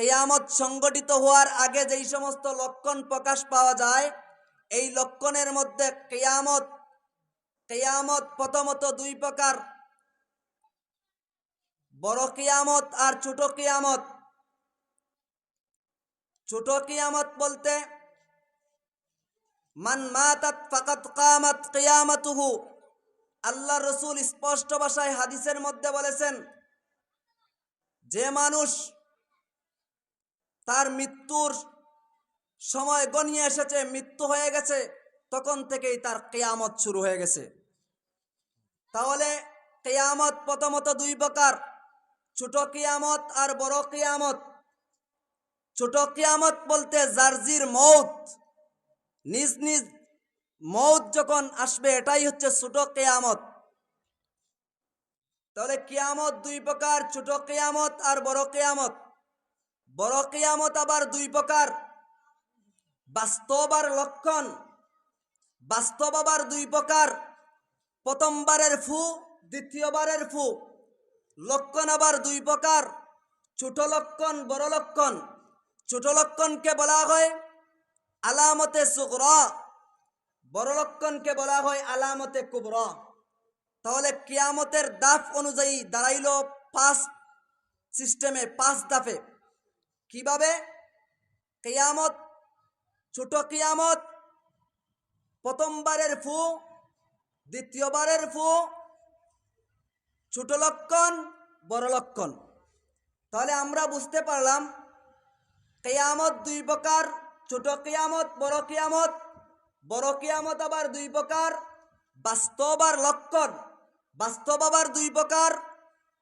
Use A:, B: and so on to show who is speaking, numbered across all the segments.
A: কেয়ামত সংগঠিত হওয়ার আগে যেই সমস্ত লক্ষণ প্রকাশ পাওয়া যায়, এই লক্ষণের মধ্যে কেয়ামত কেয়ামত প্রথমত দুই প্রকার। বড় কিয়ামত আর ছোট কিয়ামত। ছোট কিয়ামত বলতে, মান মাতাত ফাকাত কামাত কিয়ামাতুহু। আল্লাহ রসুল স্পষ্ট ভাষায় হাদিসের মধ্যে বলেছেন, যে মানুষ তার মৃত্যুর সময় গনিয়ে এসেছে, মৃত্যু হয়ে গেছে, তখন থেকেই তার কেয়ামত শুরু হয়ে গেছে। তাহলে কেয়ামত প্রথমত দুই প্রকার, ছোট কিয়ামত আর বড় কিয়ামত। ছোট কিয়ামত বলতে জার্জির মৌত নিজ নিজ মৌত যখন আসবে, এটাই হচ্ছে ছোট কেয়ামত। তাহলে কিয়ামত দুই প্রকার, ছোট কেয়ামত আর বড় কেয়ামত। বড় কেয়ামত আবার দুই প্রকার। বাস্তব আর লক্ষণ। বাস্তব আবার দুই প্রকার। প্রথমবারের ফু, দ্বিতীয়বারের ফু। লক্ষণ আবার দুই প্রকার। ছোট লক্ষণ, বড় লক্ষণ। ছোট লক্ষণকে বলা হয় আলামতে সুগর। বড় লক্ষণকে বলা হয় আলামতে কুবর। তাহলে কিয়ামতের দাফ অনুযায়ী দাঁড়াইল পাঁচ সিস্টেমে পাঁচ দাফে। কীভাবে? কেয়ামত, ছোট কিয়ামত, প্রথমবারের ফু, দ্বিতীয়বারের ফু, ছোট লক্ষণ, বড় লক্ষণ। তাহলে আমরা বুঝতে পারলাম, কেয়ামত দুই প্রকার, ছোট কিয়ামত, বড় কিয়ামত। বড় কিয়ামত আবার দুই প্রকার, বাস্তব আর লক্ষণ। বাস্তব আবার দুই প্রকার,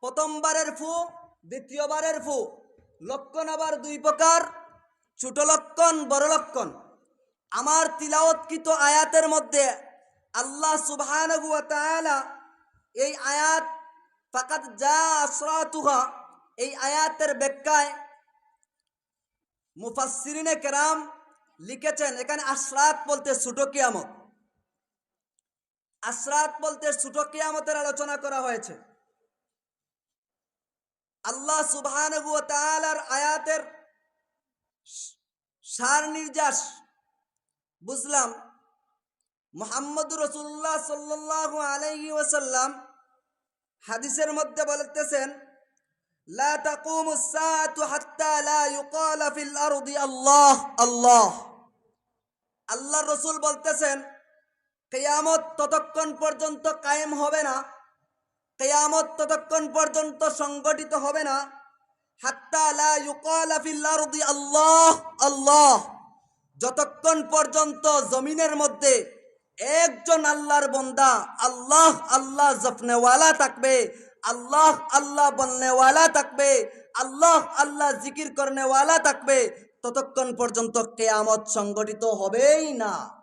A: প্রথমবারের ফু, দ্বিতীয়বারের ফু। লক্ষণ আবার দুই প্রকার, ছোট লক্ষণ, বড় লক্ষণ। আমার তিলাওয়াতকৃত আয়াতের মধ্যে আল্লাহ তাআলা এই আয়াত ফাকাত যা আসরাতুহা এই আয়াতের ব্যাখ্যায় মুফাসসিরিনে কেরাম লিখেছেন, এখানে আশরাত বলতে ছোট কিয়ামত। আশরাত বলতে ছোট কিয়ামতের আলোচনা করা হয়েছে। আল্লাহ সুবাহানগুয়ালার আয়াতের সার নির্যাস। বুঝলাম? মোহাম্মদ রসুল্লাহ সাল্লাহ আলহি ওসাল্লাম হাদিসের মধ্যে বলতেছেন, লা তাকুম হাত্তা লা ইউকাল ফিল আরদি আল্লাহ আল্লাহ। আল্লাহ রসুল বলতেছেন, কেয়ামত ততক্ষণ পর্যন্ত কায়েম হবে না। কেয়ামত ততক্ষণ পর্যন্ত সংগঠিত হবে না। আল্লাহ আল্লাহ। যতক্ষণ পর্যন্ত জমিনের মধ্যে একজন আল্লাহর বন্দা আল্লাহ আল্লাহ জপনেওয়ালা থাকবে, আল্লাহ আল্লাহ বলনেওয়ালা থাকবে, আল্লাহ আল্লাহ জিকির করনেওয়ালা থাকবে, ততক্ষণ পর্যন্ত কেয়ামত সংগঠিত হবেই না।